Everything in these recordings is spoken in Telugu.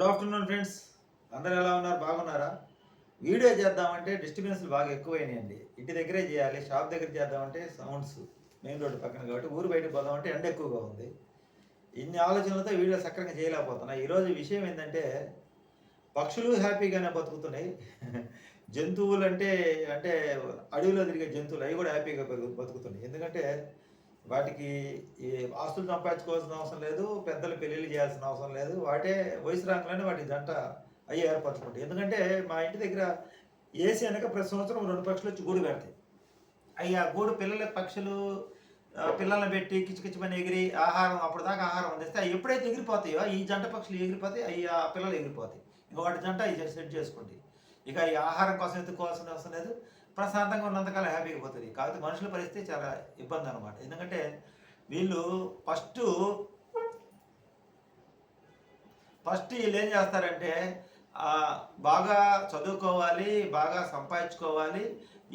గుడ్ ఆఫ్టర్నూన్ ఫ్రెండ్స్ అందరు ఎలా ఉన్నారు? బాగున్నారా? వీడియో చేద్దామంటే డిస్టర్బెన్స్లు బాగా ఎక్కువైనాయండి. ఇంటి దగ్గరే చేయాలి షాప్ దగ్గర చేద్దామంటే సౌండ్స్ మెయిన్ రోడ్డు పక్కన కాబట్టి ఊరు బయటకు పోదామంటే ఎండ ఎక్కువగా ఉంది. ఇన్ని ఆలోచనలతో వీడియో సక్రంగా చేయలేకపోతున్నా. ఈరోజు విషయం ఏంటంటే పక్షులు హ్యాపీగానే బతుకుతున్నాయి. జంతువులు అంటే అంటే అడవిలో తిరిగే జంతువులు అవి కూడా హ్యాపీగా బతుకుతున్నాయి. ఎందుకంటే వాటికి ఈ ఆస్తులు సంపాదించుకోవాల్సిన అవసరం లేదు పెద్దలు పెళ్ళిళ్ళు చేయాల్సిన అవసరం లేదు. వాటే వయసు రాగానే వాటి జంట అవి ఏర్పరచుకుంటాయి. ఎందుకంటే మా ఇంటి దగ్గర ఏసీ అనక ప్రతి సంవత్సరం రెండు పక్షులు వచ్చి గూడు పెడతాయి. అవి ఆ గూడు పిల్లల పక్షులు పిల్లల్ని పెట్టి కిచకిచమని ఎగిరి ఆహారం అప్పుడు దాకా ఆహారం అందిస్తే అవి ఎప్పుడైతే ఎగిరిపోతాయో ఈ జంట పక్షులు ఎగిరిపోతాయి అవి ఆ పిల్లలు ఎగిరిపోతాయి. ఇంకొకటి వాటి జంట అవి సెట్ చేసుకుంటాయి. ఇక ఈ ఆహారం కోసం ఎత్తుకోవాల్సిన అవసరం లేదు. ప్రశాంతంగా ఉన్నంతకాలం హ్యాపీగా పోతుంది. కాబట్టి మనుషుల పరిస్థితి చాలా ఇబ్బంది అనమాట ఎందుకంటే వీళ్ళు ఫస్ట్ ఫస్ట్ వీళ్ళు ఏం చేస్తారంటే బాగా చదువుకోవాలి బాగా సంపాదించుకోవాలి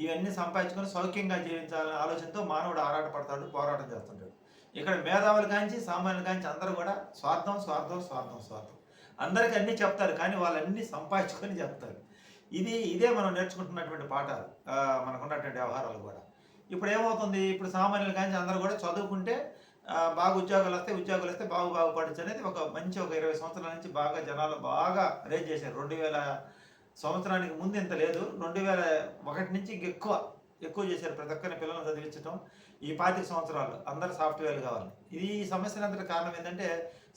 ఇవన్నీ సంపాదించుకొని సౌఖ్యంగా జీవించాలనే ఆలోచనతో మానవుడు ఆరాటపడతాడు పోరాటం చేస్తుంటాడు. ఇక్కడ మేధావులు కాంచి సామాన్యులు కాంచి అందరూ కూడా స్వార్థం స్వార్థం స్వార్థం స్వార్థం. అందరికీ అన్నీ చెప్తారు కానీ వాళ్ళన్నీ సంపాదించుకొని చెప్తారు. ఇది ఇదే మనం నేర్చుకుంటున్నటువంటి పాఠాలు మనకున్నటువంటి వ్యవహారాలు కూడా. ఇప్పుడు ఏమవుతుంది? ఇప్పుడు సామాన్యులు కానీ అందరూ కూడా చదువుకుంటే బాగా ఉద్యోగాలు వస్తే ఉద్యోగాలు వస్తే బాగు బాగుపడచ్చు అనేది ఒక మంచి ఒక ఇరవై సంవత్సరాల నుంచి బాగా జనాలు బాగా రేజ్ చేశారు. రెండు వేల సంవత్సరానికి ముందు ఇంత లేదు. రెండు వేల ఒకటి నుంచి ఎక్కువ ఎక్కువ చేశారు ప్రతి ఒక్కరిని పిల్లలను చదివించడం ఈ పాతిక సంవత్సరాలు అందరు సాఫ్ట్వేర్ కావాలి. ఇది ఈ సమస్యలంతటి కారణం ఏంటంటే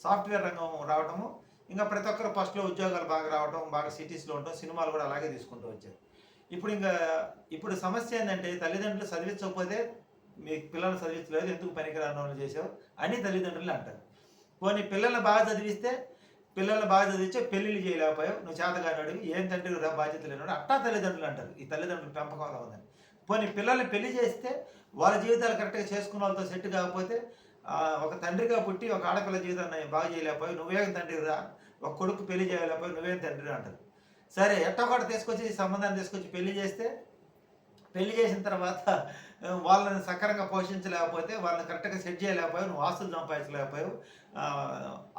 సాఫ్ట్వేర్ రంగం రావడము ఇంకా ప్రతి ఒక్కరు ఫస్ట్లో ఉద్యోగాలు బాగా రావడం బాగా సిటీస్లో ఉండటం సినిమాలు కూడా అలాగే తీసుకుంటూ వచ్చారు. ఇప్పుడు ఇంకా ఇప్పుడు సమస్య ఏంటంటే తల్లిదండ్రులు చదివించకపోతే మీ పిల్లల్ని చదివించలేదు ఎందుకు పనికిరాని వాళ్ళు చేసావు అని తల్లిదండ్రులు అంటారు. పోనీ పిల్లల్ని బాగా చదివిస్తే పిల్లల్ని బాగా చదివించే పెళ్ళిళ్ళు చేయలేకపోయావు నువ్వు చేతగాని అడిగి ఏం తండ్రి రా బాధ్యత లేనివాడు అట్టా తల్లిదండ్రులు అంటారు. ఈ తల్లిదండ్రులు పెంపకంలో ఉందని. పోనీ పిల్లల్ని పెళ్ళి చేస్తే వాళ్ళ జీవితాలు కరెక్ట్గా చేసుకున్న వాళ్ళతో సెట్ కాకపోతే ఒక తండ్రిగా పుట్టి ఒక ఆడపిల్ల జీవితాన్ని బాగా చేయలేకపోయి నువ్వేం తండ్రి రా ఒక కొడుకు పెళ్ళి చేయలేకపోయి నువ్వేం తండ్రి అంటారు సరే ఎట్టో ఒకటి తీసుకొచ్చి సంబంధాన్ని తీసుకొచ్చి పెళ్ళి చేస్తే పెళ్ళి చేసిన తర్వాత వాళ్ళని సక్రంగా పోషించలేకపోతే వాళ్ళని కరెక్ట్గా సెట్ చేయలేకపోయావు నువ్వు ఆస్తులు సంపాదించలేకపోయావు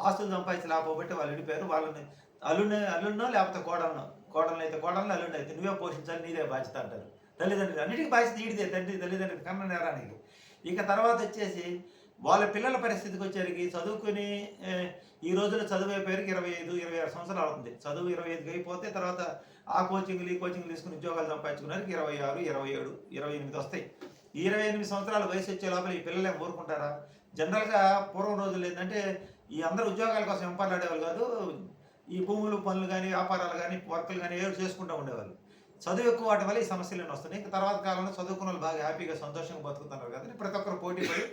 ఆస్తులు సంపాదించలేకపోబట్టి వాళ్ళు విడిపోయారు. వాళ్ళని అల్లుని అల్లున్నో లేకపోతే కోడలను కోడలను అయితే కోడలను అల్లుని అయితే నువ్వే పోషించాలి నీదే బాధ్యత అంటారు. తల్లిదండ్రులు అన్నిటికీ బాధ్యత ఈడిదే తండ్రి తల్లిదండ్రులు కన్న నేరానికి. ఇక తర్వాత వచ్చేసి వాళ్ళ పిల్లల పరిస్థితికి వచ్చేసరికి చదువుకుని ఈ రోజున చదువు అయిపోయారికి ఇరవై ఐదు ఇరవై ఆరు సంవత్సరాలు అవుతుంది. చదువు ఇరవై ఐదుకి అయిపోతే తర్వాత ఆ కోచింగ్లు ఈ కోచింగ్లు తీసుకుని ఉద్యోగాలు సంపాదించుకున్నానికి ఇరవై ఆరు ఇరవై ఏడు ఇరవై ఎనిమిది వస్తాయి. ఈ ఇరవై ఎనిమిది సంవత్సరాల వయసు వచ్చే లోపల ఈ పిల్లలే ఊరుకుంటారా? జనరల్గా పూర్వం రోజులు ఏంటంటే ఈ అందరు ఉద్యోగాల కోసం ఎంపాలాడేవాళ్ళు కాదు ఈ భూములు పనులు కానీ వ్యాపారాలు కానీ వర్కులు కానీ ఏదో చేసుకుంటూ ఉండేవాళ్ళు. చదువు ఎక్కువ వాటి వల్ల ఈ సమస్యలు వస్తున్నాయి? ఇంకా తర్వాత కాలంలో చదువుకున్న వాళ్ళు బాగా హ్యాపీగా సంతోషంగా బతుకుతున్నారు కదా ప్రతి ఒక్కరు పోటీ పడి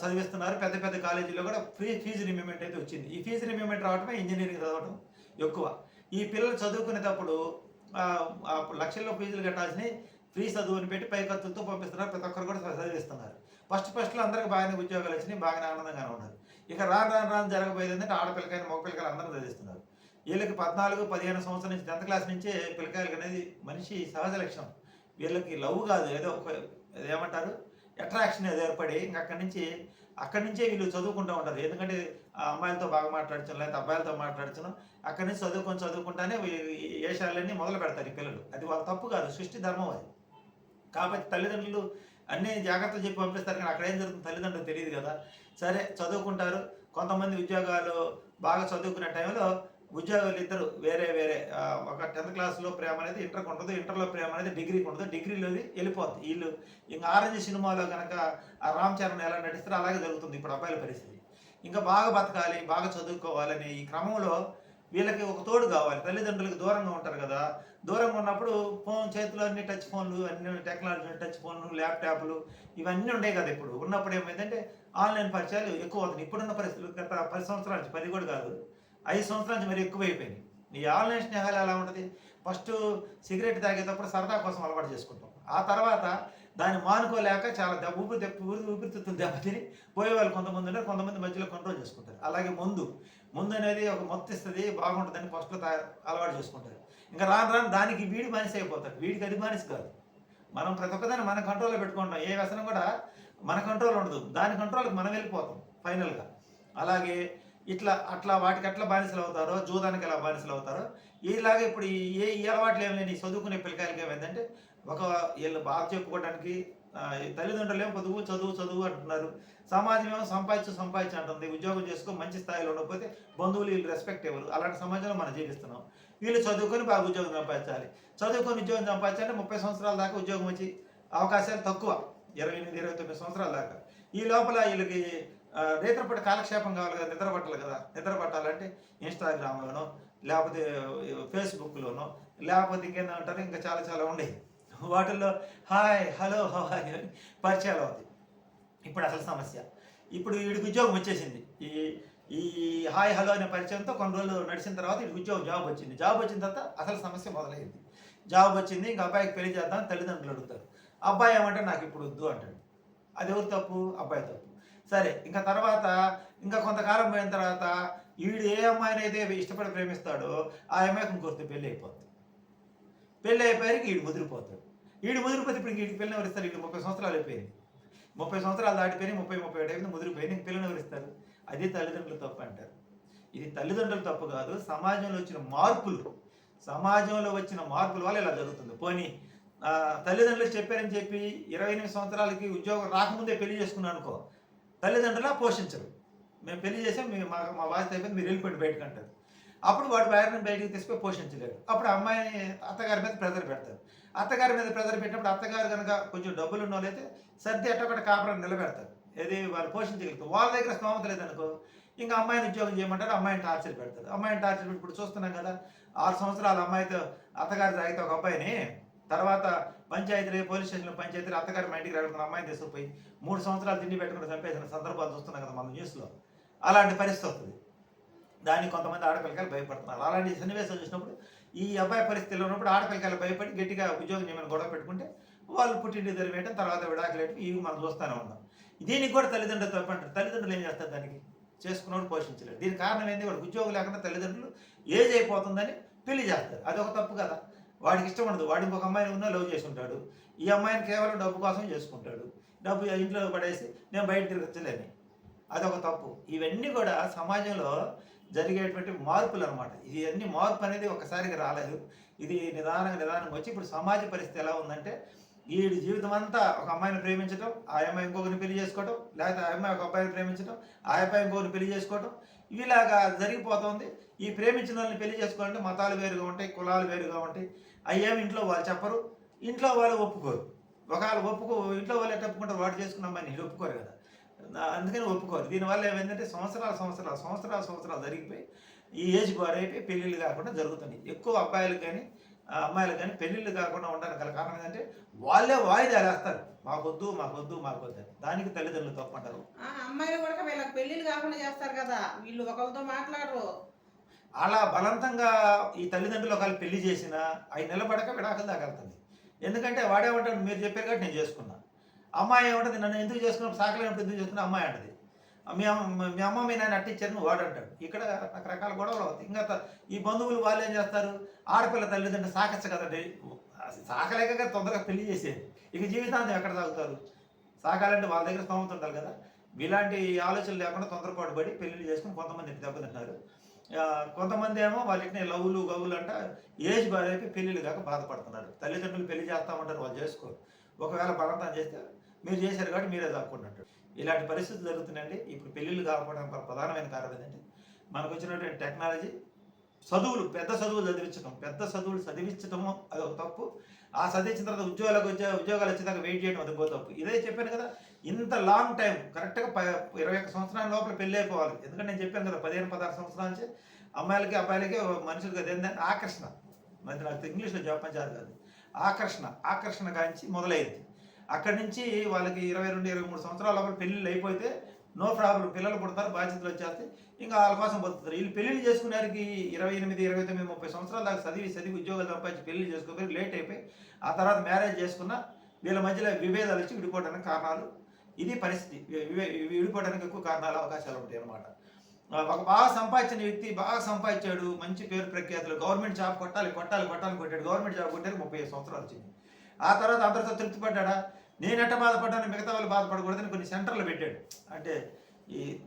చదివిస్తున్నారు. పెద్ద పెద్ద కాలేజీలో కూడా ఫ్రీ ఫీజు రిమేమెంట్ అయితే వచ్చింది. ఈ ఫీజు రిమేమెంట్ రావడమే ఇంజనీరింగ్ చదవడం ఎక్కువ. ఈ పిల్లలు చదువుకునేటప్పుడు లక్షల్లో ఫీజులు కట్టాల్సినవి ఫ్రీ చదువుని పెట్టి పై ఖర్చులతో పంపిస్తున్నారు. ప్రతి ఒక్కరు కూడా చదివిస్తున్నారు. ఫస్ట్ ఫస్ట్లో అందరికి బాగానే ఉద్యోగాలు వచ్చినాయి బాగానే ఆనందంగానే ఉన్నారు. ఇక రాను రాను రాను జరగబోయేది ఏంటంటే ఆడపిల్లకాయలు మగ పిల్లకాయలు అందరూ చదివిస్తున్నారు. వీళ్ళకి పద్నాలుగు పదిహేను సంవత్సరం నుంచి టెన్త్ క్లాస్ నుంచే పిల్లకాయలకి అనేది మనిషి సహజ లక్ష్యం వీళ్ళకి లవ్ కాదు ఏదో ఒక ఏమంటారు? అట్రాక్షన్ ఏదో ఏర్పడి ఇంక అక్కడి నుంచి అక్కడి నుంచే వీళ్ళు చదువుకుంటూ ఉంటారు. ఎందుకంటే ఆ అమ్మాయిలతో బాగా మాట్లాడచ్చు లేకపోతే అబ్బాయిలతో మాట్లాడించడం అక్కడి నుంచి చదువుకొని చదువుకుంటానే వేషాలన్నీ మొదలు పెడతారు ఈ పిల్లలు. అది వాళ్ళ తప్పు కాదు సృష్టి ధర్మం అది. కాబట్టి తల్లిదండ్రులు అన్ని జాగ్రత్తలు చెప్పి పంపిస్తారు కానీ అక్కడ ఏం జరుగుతుంది? తల్లిదండ్రులు తెలియదు కదా. సరే చదువుకుంటారు. కొంతమంది ఉద్యోగాలు బాగా చదువుకునే టైంలో ఉద్యోగాలు ఇద్దరు వేరే వేరే ఒక టెన్త్ క్లాస్లో ప్రేమ అనేది ఇంటర్కి ఉండదు ఇంటర్లో ప్రేమ అనేది డిగ్రీకి ఉండదు డిగ్రీలోది వెళ్ళిపోతుంది వీళ్ళు ఇంకా ఆరెంజ్ సినిమాలో కనుక ఆ రామ్ చరణ్ ఎలా నటిస్తారో అలాగే జరుగుతుంది ఇప్పుడు అబ్బాయిల పరిస్థితి. ఇంకా బాగా బతకాలి బాగా చదువుకోవాలని ఈ క్రమంలో వీళ్ళకి ఒక తోడు కావాలి. తల్లిదండ్రులకు దూరంగా ఉంటారు కదా దూరంగా ఉన్నప్పుడు ఫోన్ చేతిలో అన్ని టచ్ ఫోన్లు అన్ని టెక్నాలజీ టచ్ ఫోన్లు ల్యాప్టాప్లు ఇవన్నీ ఉండేవి కదా ఇప్పుడు. ఉన్నప్పుడు ఏమైందంటే ఆన్లైన్ పరిచయాలు ఎక్కువ అవుతుంది ఇప్పుడున్న పరిస్థితులు గత పది సంవత్సరాల నుంచి పది కూడా కాదు. ఐదు సంవత్సరాల నుంచి మరి ఎక్కువైపోయినాయి నీ ఆన్లైన్ స్నేహాలు ఎలా ఉంటుంది? ఫస్ట్ సిగరెట్ తాగేటప్పుడు సరదా కోసం అలవాటు చేసుకుంటాం. ఆ తర్వాత దాన్ని మానుకోలేక చాలా దెబ్బ ఊపిరి దెబ్బ ఊపిరి ఊపిరితిత్తులు దెబ్బతిని పోయేవాళ్ళు కొంతమంది ఉన్నారు కొంతమంది మధ్యలో కంట్రోల్ చేసుకుంటారు. అలాగే ముందు. ముందు అనేది ఒక మొత్తం ఇస్తుంది బాగుంటుందని ఫస్ట్లో అలవాటు చేసుకుంటారు. ఇంకా రాను రాను దానికి వీడి మనిషి అయిపోతారు వీడికి అది మనిషి కాదు. మనం ప్రతి ఒక్కదాన్ని మన కంట్రోల్లో పెట్టుకుంటాం ఏ వ్యసనం కూడా మన కంట్రోల్ ఉండదు. దాని కంట్రోల్కి మనం వెళ్ళిపోతాం ఫైనల్గా అలాగే ఇట్లా అట్లా వాటికి ఎట్లా బానిసలు అవుతారో జూదానికి ఎలా బానిసలు అవుతారో ఇలాగే ఇప్పుడు ఈ ఏ ఈ అలవాట్లు ఏమి లేని చదువుకునే పిల్లకాయలకి ఏమైందంటే ఒక వీళ్ళు బాగా చెప్పుకోవడానికి తల్లిదండ్రులు ఏమో పొదుగు చదువు చదువు అంటున్నారు. సమాజం ఏమో సంపాదించు సంపాదించు అంటుంది. ఉద్యోగం చేసుకో మంచి స్థాయిలో ఉండకపోతే బంధువులు వీళ్ళు రెస్పెక్ట్ ఇవ్వరు. అలాంటి సమాజంలో మనం జీవిస్తున్నాం. వీళ్ళు చదువుకొని బాగా ఉద్యోగం సంపాదించాలి. చదువుకొని ఉద్యోగం సంపాదించాలంటే ముప్పై సంవత్సరాల దాకా ఉద్యోగం వచ్చి అవకాశాలు తక్కువ. ఇరవై ఎనిమిది ఇరవై తొమ్మిది సంవత్సరాల దాకా. ఈ లోపల వీళ్ళకి రేత్రపూట కాలక్షేపం కావాలి కదా నిద్ర పట్టాలి కదా. నిద్ర పట్టాలంటే ఇన్స్టాగ్రామ్లోనో లేకపోతే ఫేస్బుక్లోనో లేకపోతే ఇంకేందంటారు ఇంకా చాలా చాలా ఉండేవి వాటిల్లో హాయ్ హలో హాయ్ అని పరిచయాలు అవుతాయి. ఇప్పుడు అసలు సమస్య. ఇప్పుడు వీడికి ఉద్యోగం వచ్చేసింది. ఈ ఈ హాయ్ హలో అనే పరిచయంతో కొన్ని రోజులు నడిచిన తర్వాత వీడికి ఉద్యోగం జాబ్ వచ్చింది. జాబ్ వచ్చిన తర్వాత అసలు సమస్య మొదలైంది. జాబ్ వచ్చింది ఇంకా అబ్బాయికి పెళ్ళి చేద్దాం తల్లిదండ్రులు అడుగుతారు. అబ్బాయి ఏమంటే నాకు ఇప్పుడు వద్దు అంటాడు. అది ఎవరు తప్పు? అబ్బాయి తప్పు. సరే ఇంకా తర్వాత ఇంకా కొంతకాలం పోయిన తర్వాత వీడు ఏ అమ్మాయిని అయితే ఇష్టపడి ప్రేమిస్తాడో ఆ అమ్మాయికి ఇంకొకరితో పెళ్ళి అయిపోతుంది పెళ్ళి అయిపోయాక వీడు ముదిరిపోతాడు. వీడు ముదిరిపోతే ఇప్పుడు వీడికి పిల్లని ఎవరిస్తారు? వీడు ముప్పై సంవత్సరాలు అయిపోయింది. ముప్పై సంవత్సరాలు దాటిపోయినాయి ముప్పై ముప్పై ఏడు అయిపోయింది ముదిరిపోయింది ఇంక పిల్లని ఎవరిస్తారు? అది తల్లిదండ్రులు తప్పు అంటారు. ఇది తల్లిదండ్రులు తప్పు కాదు సమాజంలో వచ్చిన మార్పులు సమాజంలో వచ్చిన మార్పుల వల్ల ఇలా జరుగుతుంది. పోనీ తల్లిదండ్రులు చెప్పారని చెప్పి ఇరవై ఎనిమిది సంవత్సరాలకి ఉద్యోగం రాకముందే పెళ్ళి చేసుకున్నాను అనుకో తల్లిదండ్రులా పోషించరు. మేము పెళ్ళి చేసాం మీ మా మా బాధ్యత అయిపోయింది మీరు వెళ్ళిపోయింది బయటకు అంటారు. అప్పుడు వాడు భార్యను బయటికి తీసుకుపోయి పోషించలేడు. అప్పుడు అమ్మాయిని అత్తగారి మీద ప్రెజర్ పెడతారు. అత్తగారి మీద ప్రెజర్ పెట్టినప్పుడు అత్తగారు కనుక కొంచెం డబ్బులు ఉన్న వాళ్ళైతే సర్ది ఎట్టొకటి కాపురం నిలబెడతారు. ఏది వాళ్ళు పోషించగలుగుతారు. వాళ్ళ దగ్గర స్తోమత లేదనుకో ఇంకా అమ్మాయిని ఉద్యోగం చేయమంటారు అమ్మాయిని టార్చర్ పెడతారు. అమ్మాయిని టార్చర్ పెట్టి ఇప్పుడు చూస్తున్నాం కదా ఆరు సంవత్సరాల అమ్మాయితో అత్తగారి తాగితే ఒక అబ్బాయిని తర్వాత పంచాయతీ పోలీస్ స్టేషన్లో పంచాయతీ అత్తగారి మా ఇంటికి రాకుండా అమ్మాయిని తీసుకుపోయి మూడు సంవత్సరాలు తిండి పెట్టుకుని చంపేసిన సందర్భాలు చూస్తున్నాం కదా మన న్యూస్లో. అలాంటి పరిస్థితి వస్తుంది. దానికి కొంతమంది ఆడపిల్లకాయలు భయపడుతున్నారు. అలాంటి సన్నివేశాలు చూసినప్పుడు ఈ అబ్బాయి పరిస్థితిలో ఉన్నప్పుడు ఆడపిల్లకాయలు భయపడి గట్టిగా ఉద్యోగం చేయమని గొడవ పెట్టుకుంటే వాళ్ళు పుట్టింటి తెలివేయటం తర్వాత విడాకులేయటం ఇవి మనం చూస్తూనే ఉన్నాం. దీనికి కూడా తల్లిదండ్రులు తప్పంటారు. తల్లిదండ్రులు ఏం చేస్తారు దానికి? చేసుకున్నవాడు పోషించలేరు దీనికి కారణం ఏంది కూడా ఉద్యోగం లేకుండా తల్లిదండ్రులు ఏజ్ అయిపోతుందని పెళ్ళి చేస్తారు. అదొక తప్పు కదా. వాడికి ఇష్టం ఉండదు. వాడికి ఒక అమ్మాయిని ఉన్నా లవ్ చేసుకుంటాడు. ఈ అమ్మాయిని కేవలం డబ్బు కోసం చేసుకుంటాడు. డబ్బు ఇంట్లో పడేసి నేను బయట తిరగచ్చలేని అదొక తప్పు. ఇవన్నీ కూడా సమాజంలో జరిగేటువంటి మార్పులు అనమాట ఇది అన్ని మార్పు అనేది ఒకసారిగా రాలేదు. ఇది నిదానంగా నిదానం వచ్చి ఇప్పుడు సమాజ పరిస్థితి ఎలా ఉందంటే వీడి జీవితం అంతా ఒక అమ్మాయిని ప్రేమించడం ఆ అమ్మాయి ఇంకొకరిని పెళ్ళి చేసుకోవడం లేకపోతే ఆ అమ్మాయి ఒక అబ్బాయిని ప్రేమించడం ఆ అబ్బాయి ఇంకొకరిని పెళ్ళి చేసుకోవడం ఇలాగా జరిగిపోతుంది. ఈ ప్రేమించిన వాళ్ళని పెళ్ళి చేసుకోవాలంటే మతాలు వేరుగా ఉంటాయి కులాలు వేరుగా ఉంటాయి. అయ్యేమి ఇంట్లో వాళ్ళు చెప్పరు. ఇంట్లో వాళ్ళు ఒప్పుకోరు. ఒకవేళ ఒప్పుకో ఇంట్లో వాళ్ళు ఎట్లా ఒప్పుకుంటారు? వాడు చేసుకున్న వీళ్ళు ఒప్పుకోరు కదా. అందుకని ఒప్పుకోరు. దీనివల్ల ఏమైందంటే సంవత్సరాల సంవత్సరాలు సంవత్సరాల సంవత్సరాలు జరిగిపోయి ఈ ఏజ్ అయిపోయి పెళ్ళిళ్ళు కాకుండా జరుగుతుంది ఎక్కువ అబ్బాయిలు కానీ అమ్మాయిలు కానీ పెళ్ళిళ్ళు కాకుండా ఉండడానికి గల కారణం ఏంటంటే వాళ్ళే వాయిదాలు వేస్తారు. మాకొద్దు మాకొద్దు మాకొద్దు అని. దానికి తల్లిదండ్రులు తప్పంటారు. ఆ అమ్మాయిలు కూడా వీళ్ళకి పెళ్ళిళ్ళు కాకుండా చేస్తారు కదా. వీళ్ళు ఒకరితో మాట్లాడరు. అలా బలవంతంగా ఈ తల్లిదండ్రులు ఒకవేళ పెళ్ళి చేసినా అవి నిలబడక విడాకులు దాకెళ్తుంది ఎందుకంటే వాడేమంటాడు మీరు చెప్పారు కాబట్టి నేను చేసుకున్నా. అమ్మాయి ఏమంటుంది? నన్ను ఎందుకు చేసుకున్నా సాకలేనప్పుడు ఎందుకు చేసుకున్నా అమ్మాయి అంటది. మీ అమ్మ మీ అమ్మ మీ నాయన అట్టించారని వాడు అంటాడు. ఇక్కడ రకరకాల గొడవలు అవుతాయి. ఇంకా ఈ బంధువులు వాళ్ళు ఏం చేస్తారు? ఆడపిల్ల తల్లిదండ్రులు సాకచ్చు కదండి సాకలేక తొందరగా పెళ్ళి చేసేది. ఇక జీవితాంతం ఎక్కడ సాగుతారు? సాగాలంటే వాళ్ళ దగ్గర స్తోమత ఉండాలి కదా. ఇలాంటి ఆలోచనలు లేకుండా తొందరపాటు పడి పెళ్ళి చేసుకుని కొంతమంది దెబ్బతింటారు కొంతమంది ఏమో వాళ్ళకి లవ్లు గవ్వులు అంట ఏజ్ బాధైపోయి పెళ్ళిళ్ళు కాక బాధపడుతున్నారు. తల్లిదండ్రులు పెళ్ళి చేస్తామంటారు వాళ్ళు చేసుకోరు. ఒకవేళ బలవంతం చేస్తే మీరు చేశారు కాబట్టి మీరే దాక్కుంటారు ఇలాంటి పరిస్థితులు జరుగుతున్నాయండి. ఇప్పుడు పెళ్ళిళ్ళు కాకపోవడానికి ప్రధానమైన కారణం ఏంటంటే మనకు వచ్చినటువంటి టెక్నాలజీ చదువులు పెద్ద చదువులు చదివించడం పెద్ద చదువులు చదివించడము అది ఒక తప్పు. ఆ చదివించిన తర్వాత ఉద్యోగాలకు వచ్చే ఉద్యోగాలు వచ్చేదాకా వెయిట్ చేయడం అది ఇంకో తప్పు. ఇదే చెప్పాను కదా ఇంత లాంగ్ టైం కరెక్ట్గా ప ఇరవై ఒక్క సంవత్సరాల లోపల పెళ్ళి అయిపోవాలి. ఎందుకంటే నేను చెప్పాను కదా పదిహేను పదహారు సంవత్సరాల నుంచి అమ్మాయిలకి అబ్బాయిలకి మనుషులకి అది ఏంటంటే ఆకర్షణ. మరి నాకు ఇంగ్లీష్లో చెప్పని చేయాలి కాదు. ఆకర్షణ ఆకర్షణ కాంచి మొదలైంది. అక్కడి నుంచి వాళ్ళకి ఇరవై రెండు ఇరవై మూడు సంవత్సరాల లోపల పెళ్ళిళ్ళు అయిపోతే నో ప్రాబ్లం. పిల్లలు పుడతారు బాధ్యతలు వచ్చేస్తాయి. ఇంకా వాళ్ళ కోసం బతుకుతారు. వీళ్ళు పెళ్ళిళ్ళు చేసుకునేకి ఇరవై ఎనిమిది ఇరవై తొమ్మిది ముప్పై సంవత్సరాల దాకా చదివి చదివి ఉద్యోగాలు సంపాదించి పెళ్ళి చేసుకోపోయి లేట్ అయిపోయి ఆ తర్వాత మ్యారేజ్ చేసుకున్న వీళ్ళ మధ్యలో విభేదాలు వచ్చి విడిపోవడానికి కారణాలు. ఇది పరిస్థితి. విడిపోవడానికి ఎక్కువ కారణాలు అవకాశాలు ఉంటాయి అన్నమాట. ఒక బాగా సంపాదించిన వ్యక్తి బాగా సంపాదించాడు మంచి పేరు ప్రఖ్యాతులు గవర్నమెంట్ జాబ్ కొట్టాలి కొట్టాలి కొట్టాలి కొట్టాడు. గవర్నమెంట్ జాబ్ కొట్టారు ముప్పై ఐదు సంవత్సరాలు వచ్చింది. ఆ తర్వాత అందరితో తృప్తి పడ్డాడా నేను ఎట్ట బాధపడ్డాను మిగతా వాళ్ళు బాధపడకూడదని కొన్ని సెంటర్లు పెట్టాడు. అంటే ఈ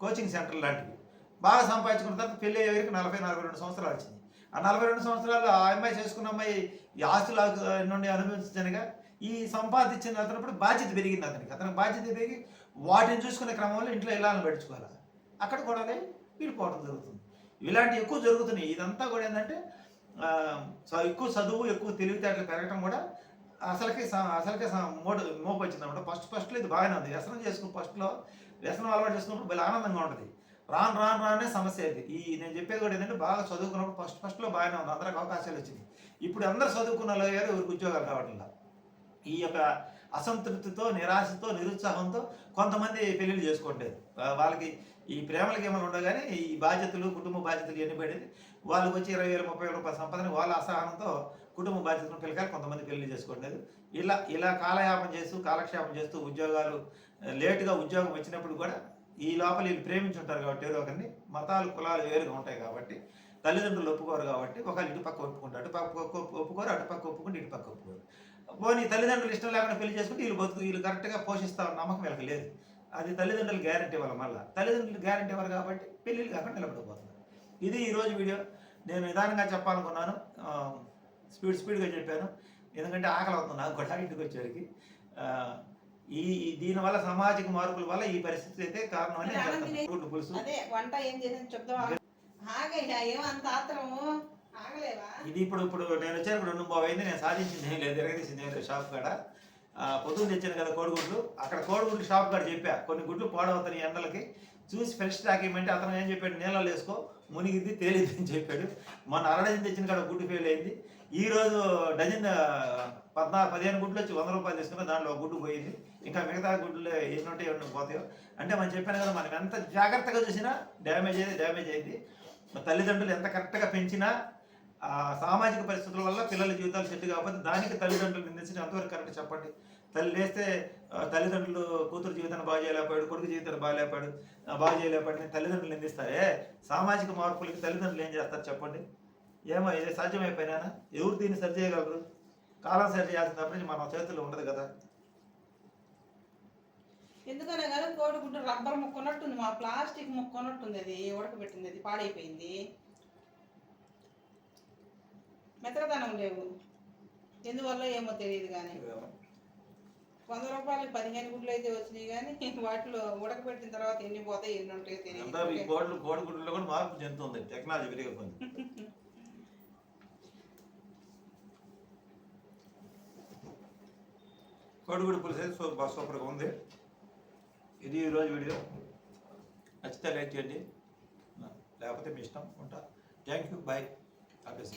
కోచింగ్ సెంటర్ లాంటివి. బాగా సంపాదించుకున్న తర్వాత పెళ్ళి అయ్యేవరకు నలభై నలభై రెండు సంవత్సరాలు వచ్చింది. ఆ నలభై రెండు సంవత్సరాలు ఆ అమ్మాయి చేసుకున్న అమ్మాయి ఈ ఆస్తుల నుండి అనుభవించగా ఈ సంపాదించిన అతనప్పుడు బాధ్యత పెరిగింది అతనికి. అతనికి బాధ్యత పెరిగి వాటిని చూసుకునే క్రమంలో ఇంట్లో ఇళ్ళని పెట్టుకోవాలి. అక్కడ కూడా వీడిపోవడం జరుగుతుంది. ఇలాంటి ఎక్కువ జరుగుతున్నాయి. ఇదంతా కూడా ఏంటంటే చ- ఎక్కువ చదువు ఎక్కువ తెలివితేటలు పెరగటం కూడా అసలుకి స- అసలుకే స- మోడు మోపు వచ్చింది అనమాట ఫస్ట్ ఫస్ట్లో ఇది బాగానే ఉంది. వ్యసనం చేసుకుని ఫస్ట్లో వ్యసనం అలవాటు చేసుకున్నప్పుడు భలే ఆనందంగా ఉంటుంది. రాను రాను రానే సమస్య ఇది. ఈ నేను చెప్పేది కూడా ఏంటంటే బాగా చదువుకున్నప్పుడు ఫస్ట్ ఫస్ట్లో బాగానే ఉంది. అందరికి అవకాశాలు వచ్చింది ఇప్పుడు అందరు చదువుకున్న వాళ్ళు అయ్యారు ఎవరికి ఉద్యోగాలు కావట్లేదు. ఈ యొక్క అసంతృప్తితో నిరాశతో నిరుత్సాహంతో కొంతమంది పెళ్ళిళ్ళు చేసుకోవట్లేదు. వాళ్ళకి ఈ ప్రేమలకి ఏమైనా ఉండగానే ఈ బాధ్యతలు కుటుంబ బాధ్యతలు ఎన్ని పడేది వాళ్ళకి వచ్చి ఇరవై వేల ముప్పై వేల రూపాయల సంపదని వాళ్ళ అసహనంతో కుటుంబ బాధ్యతను పిల్లకాయలు కొంతమంది పెళ్ళి చేసుకోవట్లేదు ఇలా ఇలా కాలయాపం చేస్తూ కాలక్షేపం చేస్తూ ఉద్యోగాలు లేటుగా ఉద్యోగం వచ్చినప్పుడు కూడా ఈ లోపల వీళ్ళు ప్రేమించుంటారు కాబట్టి ఏదో ఒకరిని మతాలు కులాలు వేరుగా ఉంటాయి కాబట్టి తల్లిదండ్రులు ఒప్పుకోరు కాబట్టి ఒకళ్ళు ఇటు పక్క ఒప్పుకుంటారు అటు పక్క ఒప్పు- ఒప్పుకోరు అటు పక్క ఒప్పుకుంటే ఇటు పక్క ఒప్పుకోరు. పోనీ తల్లిదండ్రులు ఇష్టం లేకుండా పెళ్ళి చేసుకుంటే వీళ్ళు బతుకు వీళ్ళు కరెక్ట్గా పోషిస్తా నమ్మకం వీళ్ళకి లేదు. అది తల్లిదండ్రులు గ్యారంటీ ఇవ్వాలి మళ్ళీ. తల్లిదండ్రులు గ్యారంటీ ఇవ్వరు కాబట్టి పెళ్ళిళ్ళు కాకుండా నిలబడిపోతున్నారు ఇది ఈరోజు వీడియో. నేను నిదానంగా చెప్పాలనుకున్నాను. స్పీడ్ స్పీడ్గా చెప్పాను. ఎందుకంటే ఆకలి అవుతుంది నాకు కూడా ఇంటికి వచ్చేసరికి. ఈ దీనివల్ల సామాజిక మార్పుల వల్ల ఈ పరిస్థితి అయితే కారణం అని పులుసు. వంట ఏం చేసాను ఏమంత ఆత్రము? ఆగలేవా? ఇది ఇప్పుడు ఇప్పుడు నేను వచ్చాను రెండు బాబు అయింది నేను సాధించింది ఏం లేదు ఎరగదీసింది ఏం లేదు షాప్ కాడ. పొద్దున్న తెచ్చాను కదా కోడిగుడ్లు. అక్కడ కోడిగుడ్లు షాప్ కాడ చెప్పా కొన్ని గుడ్లు పాడవుతాయి ఎండలకి. చూసి ఫ్రెష్ స్టాక్ ఇవ్వమంటే అతను ఏం చెప్పాడు నీళ్ళలో వేసుకో మునిగిద్ది తేలిద్ది అని చెప్పాడు. మొన్న అర డజన్ తెచ్చిన కాడ గుడ్డు ఫెయిల్ అయింది. ఈ రోజు డజన్ ఆ, పద్నాలుగు పదిహేను గుడ్లు వచ్చి వంద రూపాయలు తీసుకున్నా దాంట్లో ఒక గుడ్డు పోయింది. ఇంకా మిగతా గుడ్లు ఎన్నుంటే ఎన్ని పోతాయో. అంటే మనం చెప్పాను కదా మనం ఎంత జాగ్రత్తగా చూసినా డ్యామేజ్ అయ్యేది డ్యామేజ్ అయింది తల్లిదండ్రులు ఎంత కరెక్ట్గా పెంచినా సామాజిక పరిస్థితుల వల్ల పిల్లల జీవితాలు సెట్ కాకపోతే దానికి తల్లిదండ్రులు నిందించడం ఎంతవరకు కరెక్ట్ చెప్పండి. తల్లి లేస్తే తల్లిదండ్రులు కూతురు జీవితాన్ని బాగా చేయలేకపోయాడు కొడుకు జీవితాన్ని బాగాలేపాడు బాగా చేయలేపాడు తల్లిదండ్రులు నిందిస్తారే? సామాజిక మార్పులకి తల్లిదండ్రులు ఏం చేస్తారు చెప్పండి? ఏమో ఇది సాధ్యమైపోయినా ఎవరు దీన్ని సరి చేయగలరు? కాలం సరి చేయాల్సిన తప్ప మన చేతుల్లో ఉండదు కదా. ఎందుకనే కానీ కోడిగుడ్డు రబ్బర్ ముక్క ఉన్నట్టుంది మా ప్లాస్టిక్ ముక్క ఉన్నట్టుంది అది ఉడకబెట్టింది అది పాడైపోయింది. మెత్తదనం లేవు. ఎందువల్ల ఏమో తెలియదు కానీ. వంద రూపాయలకి పదిహేను గుడ్లు అయితే వచ్చినాయి కానీ వాటిలో ఉడకబెట్టిన తర్వాత ఎన్ని పోతాయి ఎన్ని ఉంటాయో అంతా ఈ తెలియదు కోళ్ళు కోడిగుడ్లలో కూడా మార్పు చెందుతుంది టెక్నాలజీ పెరిగిపోయింది. కోడిగుడ్డు పులుసు అయితే సూపర్ సూపర్గా ఉంది. ఇది ఈరోజు వీడియో. నచ్చితే లైక్ చేయండి. లేకపోతే మీ ఇష్టం ఉంటా. Thank you bye office